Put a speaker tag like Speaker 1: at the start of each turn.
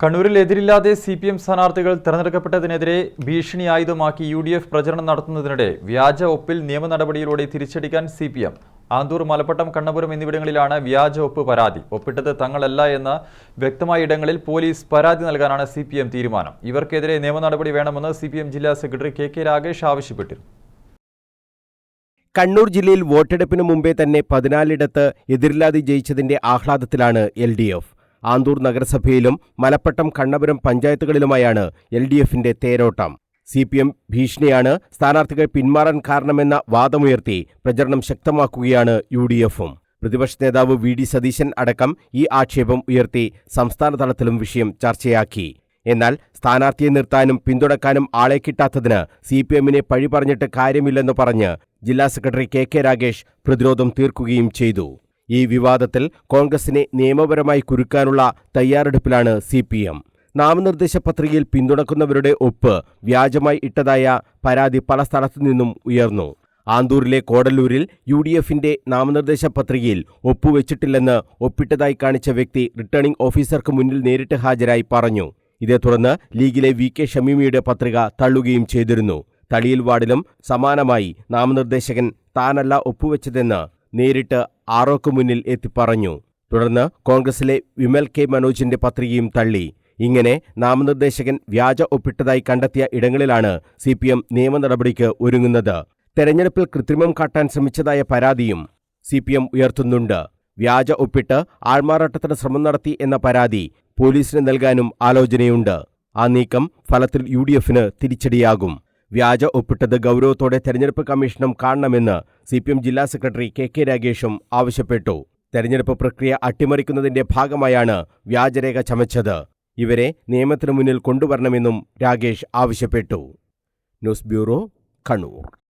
Speaker 1: കണ്ണൂരിൽ എതിരില്ലാതെ C P M സ്ഥാനാർത്ഥികൾ തെരഞ്ഞെടുക്കപ്പെട്ടതിനെതിരെ ഭീഷണിയായുധമാക്കി യു ഡി എഫ് പ്രചരണം നടത്തുന്നതിനിടെ വ്യാജ ഒപ്പിൽ നിയമ നടപടിയിലൂടെ തിരിച്ചടിക്കാൻ C P M Anthoor Malappattam Kannapuram എന്നിവിടങ്ങളിലാണ് വ്യാജ ഒപ്പ് പരാതി. ഒപ്പിട്ടത് തങ്ങളല്ല എന്ന വ്യക്തമായ ഇടങ്ങളിൽ പോലീസ് പരാതി നൽകാനാണ് സി തീരുമാനം. ഇവർക്കെതിരെ നിയമ നടപടി വേണമെന്ന് സി ജില്ലാ സെക്രട്ടറി കെ കെ രാഗേഷ് ആവശ്യപ്പെട്ടിരുന്നു.
Speaker 2: കണ്ണൂർ ജില്ലയിൽ വോട്ടെടുപ്പിന് മുമ്പേ തന്നെ പതിനാലിടത്ത് എതിരില്ലാതെ ജയിച്ചതിന്റെ ആഹ്ലാദത്തിലാണ് എൽ ഡി എഫ്. ആന്തൂർ നഗരസഭയിലും മലപ്പട്ടം കണ്ണപുരം പഞ്ചായത്തുകളിലുമായാണ് എൽ ഡി എഫിന്റെ തേരോട്ടം. സി പി എം ഭീഷണിയാണ് സ്ഥാനാർത്ഥികൾ പിന്മാറാൻ കാരണമെന്ന വാദമുയർത്തി പ്രചരണം ശക്തമാക്കുകയാണ് യു ഡി എഫും പ്രതിപക്ഷ നേതാവ് വി ഡി സതീശൻ അടക്കം ഈ ആക്ഷേപം ഉയർത്തി സംസ്ഥാന തലത്തിലും വിഷയം ചർച്ചയാക്കി. എന്നാൽ സ്ഥാനാർത്ഥിയെ നിർത്താനും പിന്തുണക്കാനും ആളെ കിട്ടാത്തതിന് സി പി എമ്മിനെ പഴി പറഞ്ഞിട്ട് കാര്യമില്ലെന്ന് പറഞ്ഞ് ജില്ലാ സെക്രട്ടറി കെ കെ രാഗേഷ് പ്രതിരോധം തീർക്കുകയും ചെയ്തു. ഈ വിവാദത്തിൽ കോൺഗ്രസിനെ നിയമപരമായി കുരുക്കാനുള്ള തയ്യാറെടുപ്പിലാണ് സി പി എം. നാമനിർദ്ദേശ പത്രികയിൽ പിന്തുണക്കുന്നവരുടെ ഒപ്പ് വ്യാജമായി ഇട്ടതായ പരാതി പല സ്ഥലത്തു നിന്നും ഉയർന്നു. ആന്തൂരിലെ കോടല്ലൂരിൽ യു ഡി എഫിന്റെ നാമനിർദ്ദേശ പത്രികയിൽ ഒപ്പുവെച്ചിട്ടില്ലെന്ന് ഒപ്പിട്ടതായി കാണിച്ച വ്യക്തി റിട്ടേണിംഗ് ഓഫീസർക്ക് മുന്നിൽ നേരിട്ട് ഹാജരായി പറഞ്ഞു. ഇതേ തുടർന്ന് ലീഗിലെ വി കെ ഷമീമിയുടെ പത്രിക തള്ളുകയും ചെയ്തിരുന്നു. തളിയിൽ വാർഡിലും സമാനമായി നാമനിർദ്ദേശകൻ താനല്ല ഒപ്പുവെച്ചതെന്ന് നേരിട്ട് ആറോക്ക് മുന്നിൽ എത്തി പറഞ്ഞു തുടർന്ന് കോൺഗ്രസിലെ വിമൽ കെ മനോജിന്റെ പത്രികയും തള്ളി. ഇങ്ങനെ നാമനിർദ്ദേശകൻ വ്യാജ ഒപ്പിട്ടതായി കണ്ടെത്തിയ ഇടങ്ങളിലാണ് സി പി എം നിയമ നടപടിക്ക് ഒരുങ്ങുന്നത്. തെരഞ്ഞെടുപ്പിൽ കൃത്രിമം കാട്ടാൻ ശ്രമിച്ചതായ പരാതിയും സി പി എം ഉയർത്തുന്നുണ്ട്. വ്യാജ ഒപ്പിട്ട് ആൾമാറാട്ടത്തിന് ശ്രമം നടത്തി എന്ന പരാതി പോലീസിന് നൽകാനും ആലോചനയുണ്ട്. ആ നീക്കം ഫലത്തിൽ യു ഡി എഫിന് തിരിച്ചടിയാകും. വ്യാജ ഒപ്പിട്ടത് ഗൗരവത്തോടെ തെരഞ്ഞെടുപ്പ് കമ്മീഷനും കാണണമെന്ന് സി ജില്ലാ സെക്രട്ടറി കെ കെ രാഗേഷും ആവശ്യപ്പെട്ടു. തെരഞ്ഞെടുപ്പ് പ്രക്രിയ അട്ടിമറിക്കുന്നതിന്റെ ഭാഗമായാണ് വ്യാജരേഖ ചമച്ചത്. ഇവരെ നിയമത്തിനു മുന്നിൽ കൊണ്ടുവരണമെന്നും രാഗേഷ് ആവശ്യപ്പെട്ടു. News bureau Kannur.